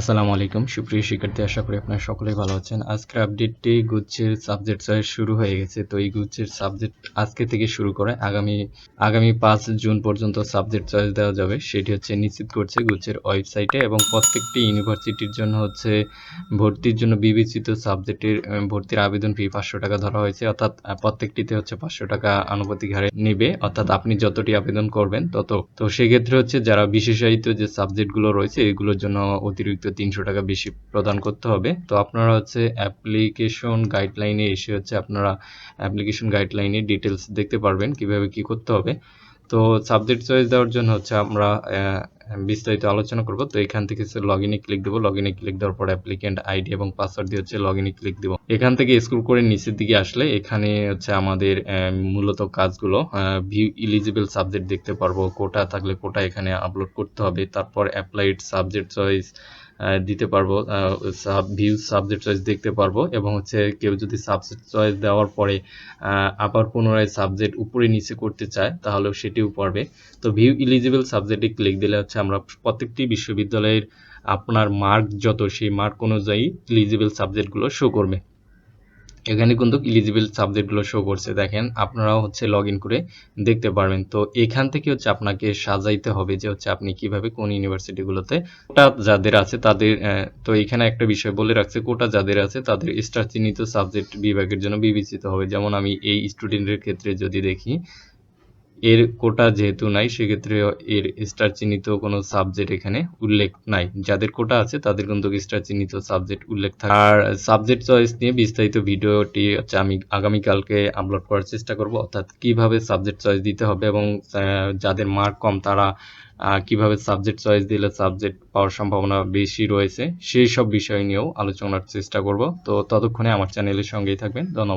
আসসালামু আলাইকুম। সুপ্রিয় শিক্ষার্থী, আশা করি আপনারা সকলেই ভালো আছেন। আজকের আপডেটটি গুচ্ছের সাবজেক্ট চয়েস শুরু হয়ে গেছে। তো এই গুচ্ছের সাবজেক্ট আজকে থেকে শুরু করে আগামী আগামী পাঁচ জুন পর্যন্ত সাবজেক্ট চয়েস দেওয়া যাবে। সেটি হচ্ছে নিশ্চিত করছে গুচ্ছের ওয়েবসাইটে এবং প্রত্যেকটি ইউনিভার্সিটির জন্য হচ্ছে ভর্তির জন্য বিবেচিত সাবজেক্টের ভর্তির আবেদন ফি পাঁচশো টাকা ধরা হয়েছে। অর্থাৎ প্রত্যেকটিতে হচ্ছে পাঁচশো টাকা আনুপাতিক হারে নেবে। অর্থাৎ আপনি যতটি আবেদন করবেন তত। তো সেক্ষেত্রে হচ্ছে যারা বিশেষায়িত যে সাবজেক্টগুলো রয়েছে, এগুলোর জন্য অতিরিক্ত তিনশো টাকা বেশি প্রদান করতে হবে। তো আপনারা হচ্ছে অ্যাপ্লিকেশন গাইডলাইনে এসে হচ্ছে আপনারা অ্যাপ্লিকেশন গাইডলাইনে ডিটেলস দেখতে পারবেন কীভাবে কি করতে হবে। তো সাবজেক্ট চয়েস দেওয়ার জন্য হচ্ছে আমরা বিস্তারিত আলোচনা করব। তো এখান থেকে হচ্ছে লগ ইনে ক্লিক দেবো। লগ ইনে ক্লিক দেওয়ার পর অ্যাপ্লিকেন্ট আইডি এবং পাসওয়ার্ড দিয়ে হচ্ছে লগ ইনে ক্লিক দেবো। এখান থেকে স্ক্রল করে নিচের দিকে আসলে এখানে হচ্ছে আমাদের মূলত কাজগুলো ভিউ ইলিজিবল সাবজেক্ট দেখতে পারব। কোটা থাকলে কোটা এখানে আপলোড করতে হবে। তারপর অ্যাপ্লাইড সাবজেক্ট চয়েস দিতে পারব সাব ভিউ সাবজেক্ট চয়েস দেখতে পারব এবং হচ্ছে কেউ যদি সাবজেক্ট চয়েস দেওয়ার পরে আবার পুনরায় সাবজেক্ট উপরে নিচে করতে চায় তাহলে সেটিও পারবে। তো ভিউ ইলিজিবল সাবজেক্টে ক্লিক দিলে হচ্ছে আমরা প্রত্যেকটি বিশ্ববিদ্যালয়ের আপনার মার্ক যত, সেই মার্ক অনুযায়ী ইলিজিবল সাবজেক্টগুলো শো করবে। এখানে কিন্তু ইলিজিবল সাবজেক্টগুলো শো করছে। দেখেন, আপনারাও হচ্ছে লগ করে দেখতে পারবেন। তো এখান থেকে হচ্ছে আপনাকে সাজাইতে হবে যে হচ্ছে আপনি কীভাবে কোন ইউনিভার্সিটিগুলোতে কোটা যাদের আছে তাদের তো এখানে একটা বিষয় বলে রাখছে, কোটা যাদের আছে তাদের স্টার চিহ্নিত সাবজেক্ট বিভাগের জন্য বিবেচিত হবে। যেমন আমি এই স্টুডেন্টের ক্ষেত্রে যদি দেখি এর কোটা যেহেতু নাই, সেক্ষেত্রে এর স্টার চিহ্নিত কোনো সাবজেক্ট এখানে উল্লেখ নাই। যাদের কোটা আছে, তাদের কিন্তু স্টার চিহ্নিত সাবজেক্ট উল্লেখ থাকে আর সাবজেক্ট চয়েস নিয়ে বিস্তারিত ভিডিওটি হচ্ছে আমি আগামীকালকে আপলোড করার চেষ্টা করব। অর্থাৎ কীভাবে সাবজেক্ট চয়েস দিতে হবে এবং যাদের মার্ক কম, তারা কীভাবে সাবজেক্ট চয়েস দিলে সাবজেক্ট পাওয়ার সম্ভাবনা বেশি রয়েছে, সেই সব বিষয় নিয়েও আলোচনার চেষ্টা করব। তো ততক্ষণে আমার চ্যানেলের সঙ্গেই থাকবেন। ধন্যবাদ।